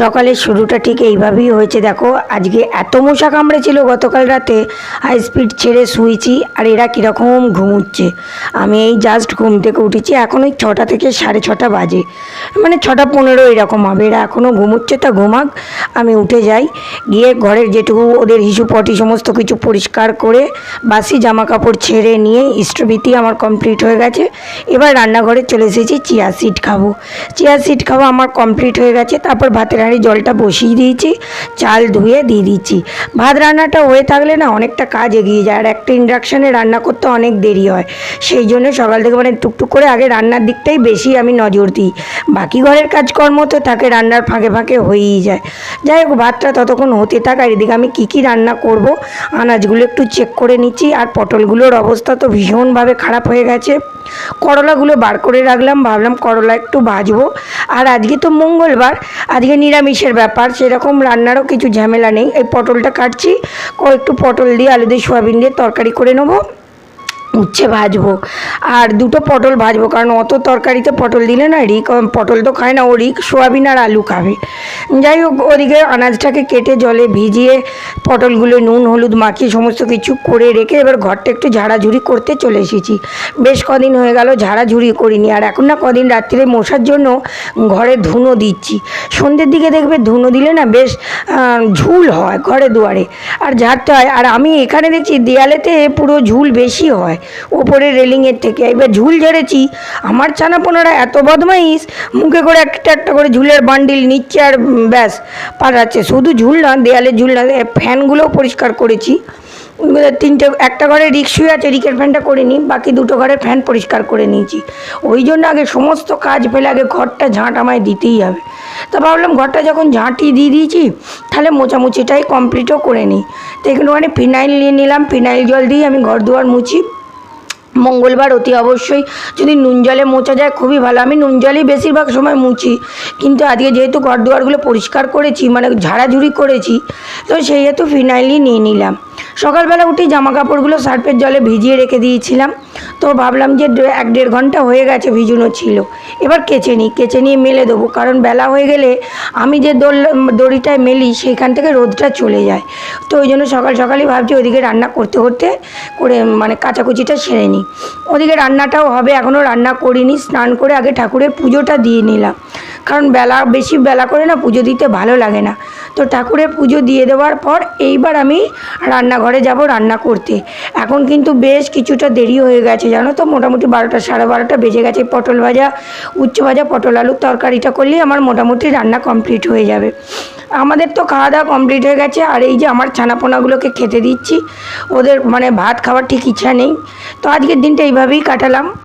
সকালের শুরুটা ঠিক এইভাবেই হয়েছে। দেখো, আজকে এত মশা কামড়েছিল গতকাল রাতে হাই স্পিড ছেড়ে শুয়েছি, আর এরা কীরকম ঘুমুচ্ছে। আমি এই জাস্ট ঘুম থেকে উঠেছি এখন ওই ছটা থেকে সাড়ে ছটা বাজে। মানে ছটা পনেরো এরকম হবে, এরা এখনও ঘুমুচ্ছে তা ঘুমাক, আমি উঠে যাই। গিয়ে ঘরের যেটুকু ওদের হিসু পটি সমস্ত কিছু পরিষ্কার করে, বাসি জামা কাপড় ছেড়ে নিয়ে ইষ্টবিতি আমার কমপ্লিট হয়ে গেছে। এবার রান্নাঘরে চলে এসেছি, চিয়া সিড খাব। চিয়া সিড খাওয়া আমার কমপ্লিট হয়ে গেছে, তারপর ভাতের হাঁড়ি জলটা বসিয়ে দিয়েছি, চাল ধুয়ে দিয়ে দিচ্ছি। ভাত রান্নাটা হয়ে থাকলে না অনেকটা কাজ এগিয়ে যায়, আর একটা ইন্ডাকশানে রান্না করতে অনেক দেরি হয়। সেই জন্য সকাল থেকে মানে টুকটুক করে আগে রান্নার দিকটাই বেশি আমি নজর দিই। বাকি ঘরের কাজকর্ম তো তাকে রান্নার ফাঁকে ফাঁকে হয়েই যায়। যাই হোক, ভাতটা ততক্ষণ হতে থাক, আর এদিকে আমি কী কী রান্না করব, আনাজগুলো একটু চেক করে নিচ্ছি, আর পটলগুলোর অবস্থা তো ভীষণভাবে খারাপ হয়ে গেছে। করলাগুলো বার করে রাখলাম, ভাবলাম করলা একটু ভাজবো। আর আজকে তো মঙ্গলবার, আজকে নিরামিষের ব্যাপার, সেরকম রান্নারও কিছু ঝামেলা নেই। এই পটলটা কাটছি একটু পটল দিয়ে, আলু দিয়ে, সোয়াবিন দিয়ে তরকারি করে নেব। উচ্ছে ভাজবো। আর দুটো পটল ভাজবো, কারণ অত তরকারিতে পটল দিলে না রিক পটল তো খায় না, ও রিক সোয়াবিন আর আলু খাবে। যাই হোক, ওদিকে আনাজটাকে কেটে জলে ভিজিয়ে পটলগুলো নুন, হলুদ মাখিয়ে সমস্ত কিছু করে রেখে এবার ঘরটা একটু ঝাড়াঝুড়ি করতে চলে এসেছি। বেশ কদিন হয়ে গেল ঝাড়াঝুড়ি করিনি, আর এখন না কদিন রাত্রিরে মশার জন্য ঘরে ধুনো দিচ্ছি। সন্ধ্যের দিকে দেখবে ধুনো দিলে না বেশ ঝুল হয় ঘরে দুয়ারে। আর ঝাড়তে হয়, আর আমি এখানে দেখছি দেয়ালেতে পুরো ঝুল বেশি হয়। ওপরে রেলিংয়ের থেকে। এবার ঝুল ঝেড়েছি। আমার ছানাপোনারা এত বদমাইশ, মুখে করে একটা একটা করে ঝুলের বান্ডিল নিচ্ছে আর ব্যাস পাঠাচ্ছে শুধু ঝুল না, দেয়ালের ঝুল না ফ্যানগুলোও পরিষ্কার করেছি। তিনটে, একটা ঘরে রিক শুয়ে আছে, রিকের ফ্যানটা করে নিই, বাকি দুটো ঘরে ফ্যান পরিষ্কার করে নিয়েছি। ওই জন্য আগে সমস্ত কাজ ফেলে আগে ঘরটা ঝাঁট আমায় দিতেই হবে। তা ভাবলাম ঘরটা যখন ঝাঁটি দিয়ে দিয়েছি, তাহলে মোচামুচিটাই কমপ্লিটও করে নিই। তো একটুখানি ফিনাইল নিয়ে নিলাম, ফিনাইল জল দিয়ে আমি ঘর দুয়ার মুছি। মঙ্গলবার অতি অবশ্যই। যদি নুন জলে মোচা যায়, খুবই ভালো। আমি নুন জলেই বেশিরভাগ সময় মুছি। কিন্তু আজকে যেহেতু ঘর দুয়ারগুলো পরিষ্কার করেছি মানে ঝাড়াঝুড়ি করেছি, তো সেই হেতু ফিনাইলই নিয়ে নিলাম। সকালবেলা উঠেই জামা কাপড়গুলো সার্ফের জলে ভিজিয়ে রেখে দিয়েছিলাম। তো ভাবলাম যে এক দেড় ঘণ্টা হয়ে গেছে ভিজুনো ছিল। এবার কেচে নিই, কেচে নিয়ে মেলে দেবো। কারণ বেলা হয়ে গেলে আমি যে দোল দড়িটায় মেলি সেইখান থেকে রোদটা চলে যায়। তো ওই জন্য সকাল সকালই ভাবছি ওইদিকে রান্না করতে করতে করে মানে কাচাকুচিটা সেরে নিই। ওদিকে রান্নাটাও হবে, এখনও রান্না করিনি। স্নান করে আগে ঠাকুরের পুজোটা দিয়ে নিলাম। কারণ বেলা, বেশি বেলা করে না পুজো দিতে ভালো লাগে না। তো ঠাকুরের পুজো দিয়ে দেওয়ার পর এইবার আমি রান্নাঘরে যাব রান্না করতে। এখন কিন্তু বেশ কিছুটা দেরি হয়ে গেছে, জানো তো? মোটামুটি বারোটা, সাড়ে বারোটা বেজে গেছে। পটল ভাজা, উচ্চ ভাজা পটল আলুর তরকারিটা করলেই আমার মোটামুটি রান্না কমপ্লিট হয়ে যাবে। আমাদের তো খাওয়া দাওয়া কমপ্লিট হয়ে গেছে, আর এই যে আমার ছানাপোনাগুলোকে খেতে দিচ্ছি। ওদের মানে ভাত খাওয়ার ঠিক ইচ্ছা নেই। তো আজকের দিনটা এইভাবেই কাটালাম।